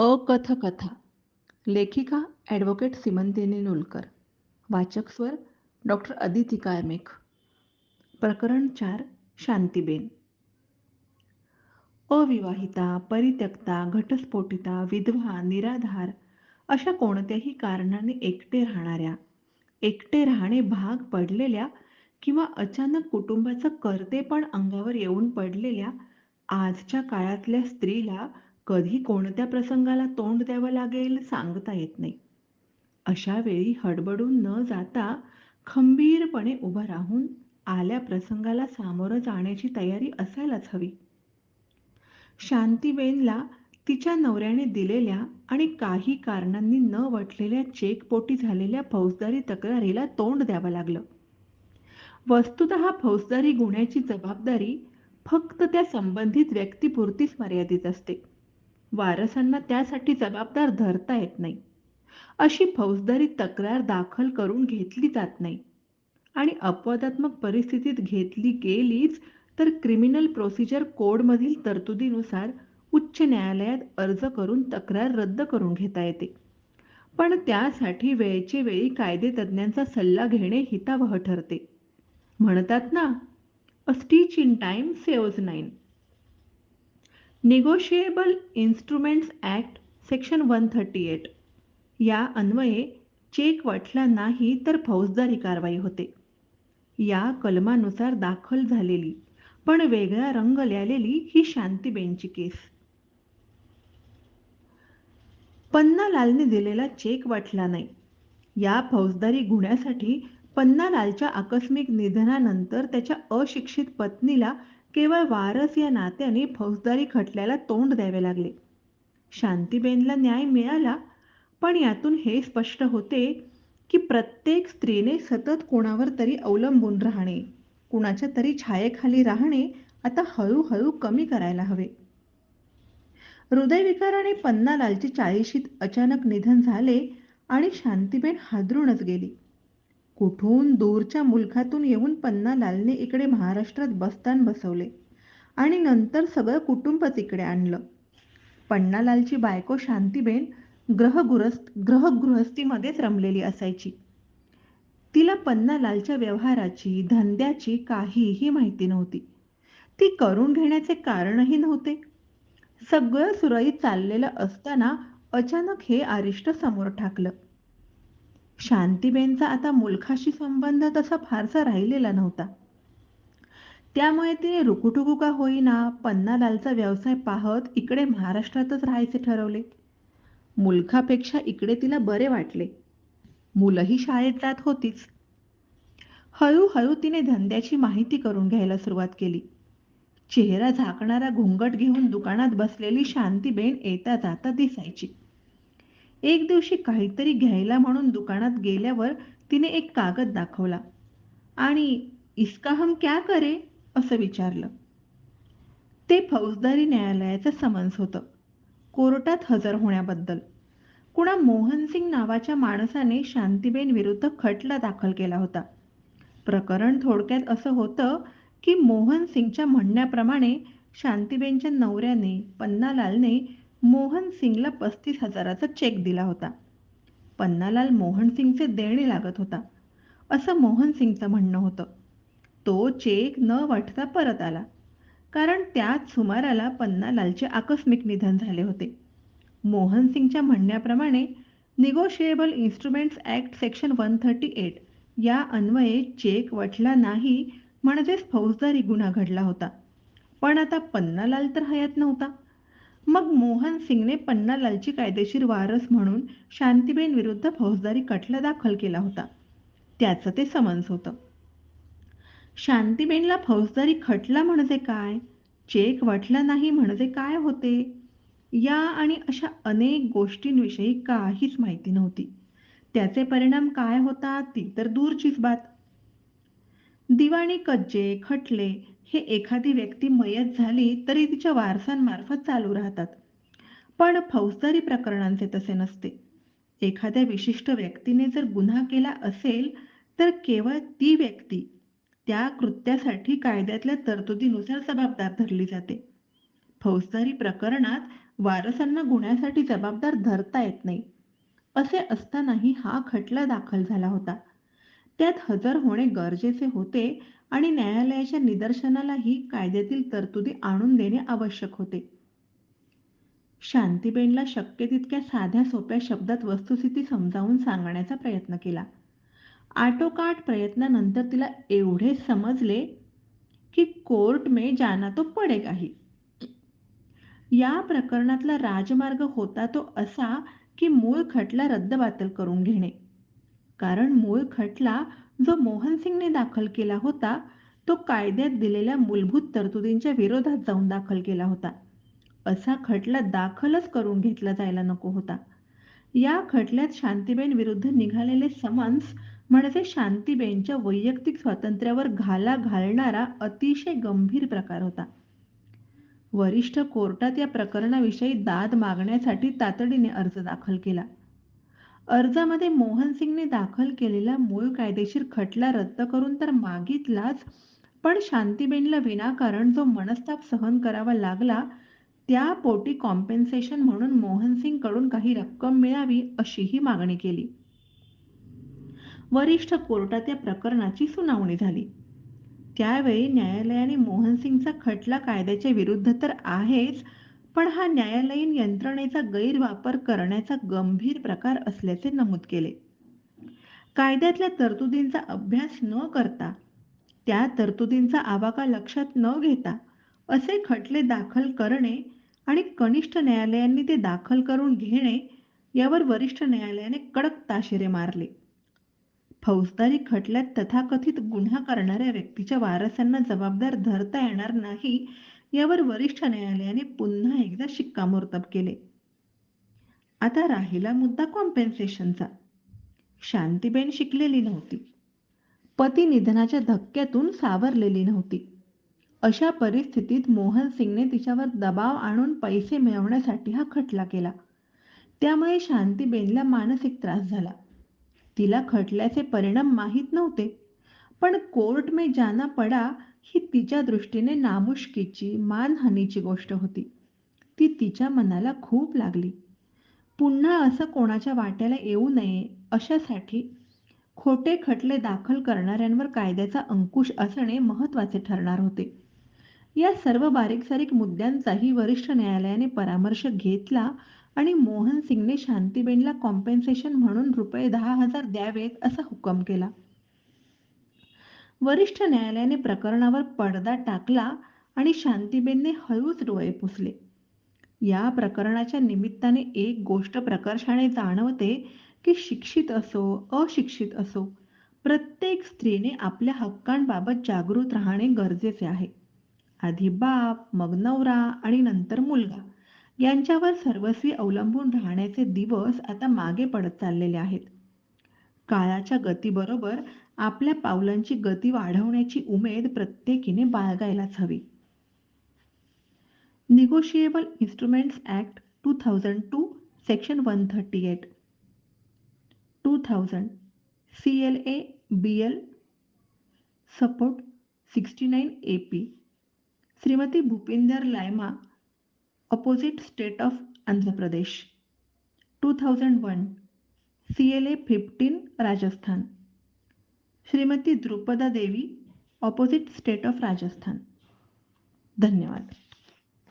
अकथकथा. लेखिका ॲडव्होकेट सिमंतिनी नुलकर. वाचक स्वर डॉक्टर अदिती कार्मेक प्रकरण चार शांतीबेन. अविवाहिता परित्यक्ता घटस्फोटिता विधवा निराधार अशा कोणत्याही कारणाने एकटे राहणाऱ्या एकटे राहणे भाग पडलेल्या किंवा अचानक कुटुंबाचं कर्तेपण अंगावर येऊन पडलेल्या आजच्या काळातल्या स्त्रीला कधी कोणत्या प्रसंगाला तोंड द्यावं लागेल सांगता येत नाही. अशा वेळी हडबडून न जाता खंबीरपणे उभं राहून आल्या प्रसंगाला सामोरं जाण्याची तयारी असायलाच हवी. शांतीबेनला तिच्या नवऱ्याने दिलेल्या आणि काही कारणांनी न वटलेल्या चेकपोटी झालेल्या फौजदारी तक्रारीला तोंड द्यावं लागलं. वस्तुत फौजदारी गुन्ह्याची जबाबदारी फक्त त्या संबंधित व्यक्तीपुरतीच मर्यादित असते. वारसांना त्यासाठी जबाबदार धरता येत नाही. अशी फौजदारी तक्रार दाखल करून घेतली जात नाही. आणि अपवादात्मक परिस्थितीत घेतली गेलीच तर क्रिमिनल प्रोसिजर कोडमधील तरतुदीनुसार उच्च न्यायालयात अर्ज करून तक्रार रद्द करून घेता येते. पण त्यासाठी वेळचे वेळी कायदे तज्ज्ञांचा सल्ला घेणे हितावह ठरते. म्हणतात ना a stitch in time saves nine negotiable instruments act section one thirty eight या अन्वये चेक वाटला नाही तर फौजदारी कारवाई होते. या कलमानुसार दाखल झालेली पण वेगळा रंग ल्यालेली ही शांतीबेनची केस. पन्नालालने दिलेला चेक वाटला नाही. या फौजदारी गुन्ह्यासाठी पन्नालालच्या आकस्मिक निधनानंतर त्याच्या अशिक्षित पत्नीला केवळ वारस या नात्याने फौजदारी खटल्याला तोंड द्यावे लागले. शांतीबेनला न्याय मिळाला पण यातून हे स्पष्ट होते की प्रत्येक स्त्रीने सतत कोणावर तरी अवलंबून राहणे कुणाच्या तरी छायेखाली राहणे आता हळूहळू कमी करायला हवे. हृदयविकाराने पन्नालालचे चाळीशीत अचानक निधन झाले आणि शांतीबेन हादरूनच गेली. कुठून दूरच्या मुलखातून येऊन पन्नालालने इकडे महाराष्ट्रात बस्तान बसवले आणि नंतर सगळं कुटुंबच इकडे आणलं. पन्नालालची बायको शांतीबेन ग्रहगुरस्त ग्रहगृहस्थीमध्येच रमलेली असायची. तिला पन्नालालच्या व्यवहाराची धंद्याची काहीही माहिती नव्हती. ती करून घेण्याचे कारणही नव्हते. सगळं सुरळीत चाललेलं असताना अचानक हे आरिष्ट समोर ठाकलं. शांतीबेनचा आता मुलखाशी संबंध तसा फारसा राहिलेला नव्हता. त्यामुळे तिने रुकुटुकू का होईना पन्नालालचा व्यवसाय पाहत इकडे महाराष्ट्रातच राहायचे ठरवले. मुलखापेक्षा इकडे तिला बरे वाटले. मुलंही शाळेत जात होतीच. हळूहळू तिने धंद्याची माहिती करून घ्यायला सुरुवात केली. चेहरा झाकणारा घुंगट घेऊन दुकानात बसलेली शांतीबेन येता जाता दिसायची. एक दिवशी काहीतरी घ्यायला म्हणून दुकानात गेल्यावर तिने एक कागद दाखवला. आणि इसका हम क्या करे? असं विचारलं. ते फौजदारी न्यायालयाचं समन्स होतं. कोर्टात हजर होण्याबद्दल. कुणा मोहनसिंग नावाच्या माणसाने शांतीबेन विरुद्ध खटला दाखल केला होता. प्रकरण थोडक्यात असं होतं की मोहन सिंगच्या म्हणण्याप्रमाणे शांतीबेनच्या नवऱ्याने पन्नालालने मोहन सिंगला पस्तीस हजाराचा चेक दिला होता. पन्नालाल मोहन सिंगचे देणे लागत होता. असं मोहन सिंगचं म्हणणं होतं. तो चेक न वाटता परत आला. कारण त्याच सुमाराला पन्नालालचे आकस्मिक निधन झाले होते. मोहन सिंगच्या म्हणण्याप्रमाणे negotiable instruments act section one thirty eight या अन्वये चेक वटला नाही म्हणजेच फौजदारी गुन्हा घडला होता. पण आता पन्नालाल तर हयात नव्हता. मग मोहन सिंगने पन्नालालची कायदेशीर वारस म्हणून शांतीबेन विरुद्ध फौजदारी खटला दाखल केला होता. त्याचं ते समन्स होतं. शांतीबेनला फौजदारी खटला म्हणजे काय? चेक वाटला नाही म्हणजे काय होते? या आणि अशा अनेक गोष्टींविषयी काहीच माहिती नव्हती. त्याचे परिणाम काय होतात ती तर दूरचीच बात. दिवाणी कज्जे खटले हे एखादी व्यक्ती मयत झाली तरी तिच्या वारसांमार्फत चालू राहतात. पण फौजदारी प्रकरणांचे तसे नसते. एखाद्या विशिष्ट व्यक्तीने जर गुन्हा केला असेल तर केवळ ती व्यक्ती त्या कृत्यासाठी कायद्यातल्या तरतुदीनुसार जबाबदार धरली जाते. फौजदारी प्रकरणात वारसांना गुन्ह्यासाठी जबाबदार धरता येत नाही. असे असतानाही हा खटला दाखल झाला होता. त्यात हजर होणे गरजेचे होते आणि न्यायालयाच्या निदर्शनालाही कायद्यातील तरतुदी आणून देणे आवश्यक होते. शांतीबेनला शक्य तितक्या साध्या सोप्या शब्दात वस्तुस्थिती समजावून सांगण्याचा प्रयत्न केला. आटोकाट प्रयत्नानंतर तिला एवढे समजले की कोर्ट में जाना तो पडेगा ही या प्रकरणातला राजमार्ग होता तो असा की मूळ खटला रद्दबातल करून घेणे. कारण मूळ खटला जो मोहन सिंगने दाखल केला होता तो कायद्यात दिलेल्या मूलभूत तरतुदींच्या विरोधात जाऊन दाखल केला होता. असा खटला दाखलच करून घेतला जायला नको होता. या खटल्यात शांतीबेन विरुद्ध निघालेले समन्स म्हणजे शांतीबेनच्या वैयक्तिक स्वातंत्र्यावर घाला घालणारा अतिशय गंभीर प्रकार होता. वरिष्ठ कोर्टात या प्रकरणाविषयी दाद मागण्यासाठी तातडीने अर्ज दाखल केला. अर्जामध्ये मोहन सिंगने दाखल केलेला मूळ कायदेशीर खटला रद्द करून तर मागितलाच पण शांतीबेनला विनाकारण जो मनस्ताप सहन करावा लागला त्या पोटी कॉम्पेन्सेशन म्हणून मोहन सिंगकडून काही रक्कम मिळावी अशीही मागणी केली. वरिष्ठ कोर्टात या प्रकरणाची सुनावणी झाली. त्यावेळी न्यायालयाने मोहन सिंगचा खटला कायद्याच्या विरुद्ध तर आहेच पण हा न्यायालयीन यंत्रणेचा गैरवापर करण्याचा गंभीर प्रकार असल्याचे नमूद केले. कायद्यातल्या तरतुदींचा अभ्यास न करता त्या तरतुदींचा आवाका लक्षात न घेता असे खटले दाखल करणे आणि कनिष्ठ न्यायालयांनी ते दाखल करून घेणे यावर वरिष्ठ न्यायालयाने कडक ताशेरे मारले. फौजदारी खटल्यात तथाकथित गुन्हा करणाऱ्या व्यक्तीच्या वारसांना जबाबदार धरता येणार नाही यावर वरिष्ठ न्यायालयाने पुन्हा एकदा शिक्कामोर्तब केले. आता राहिला मुद्दा कॉम्पेन्सेशनचा शांतीबेन शिकलेली नव्हती. पती निधनाच्या धक्क्यातून सावरलेली नव्हती. अशा परिस्थितीत मोहन सिंगने तिच्यावर दबाव आणून पैसे मिळवण्यासाठी हा खटला केला. त्यामुळे शांतीबेनला मानसिक त्रास झाला. तिला खटल्याचे परिणाम माहीत नव्हते. पण कोर्ट में जाना पडा ही तिच्या दृष्टीने नामुष्कीची मानहानीची गोष्ट होती. ती तिच्या मनाला खूप लागली. पुन्हा असं कोणाच्या वाट्याला येऊ नये अशासाठी खोटे खटले दाखल करणाऱ्यांवर कायद्याचा अंकुश असणे महत्त्वाचे ठरणार होते. या सर्व बारीक सारीक मुद्द्यांचाही वरिष्ठ न्यायालयाने परामर्श घेतला आणि मोहन सिंगने शांतीबेनला कॉम्पेन्सेशन म्हणून रुपये दहा हजार द्यावेत असा हुकम केला. वरिष्ठ न्यायालयाने प्रकरणावर पडदा टाकला आणि शांतीबेनने हळूच डोळे पुसले. या प्रकरणाच्या निमित्ताने एक गोष्ट प्रकर्षाने जाणवते की शिक्षित असो अशिक्षित असो प्रत्येक स्त्रीने आपल्या हक्कांबाबत जागृत राहणे गरजेचे आहे. आधी बाप मग नवरा आणि नंतर मुलगा यांच्यावर सर्वस्वी अवलंबून राहण्याचे दिवस आता मागे पडत चाललेले आहेत. काळाच्या गतीबरोबर आपल्या पावलांची गती वाढवण्याची उमेद प्रत्येकीने बाळगायलाच हवी. Negotiable instruments act two thousand two section one thirty eight two thousand C L A B L support sixty nine A P Shrimati Bhupinder लायमा opposite state of Andhra Pradesh two thousand one C L A fifteen Rajasthan Shrimati Drupada Devi opposite state of Rajasthan. धन्यवाद.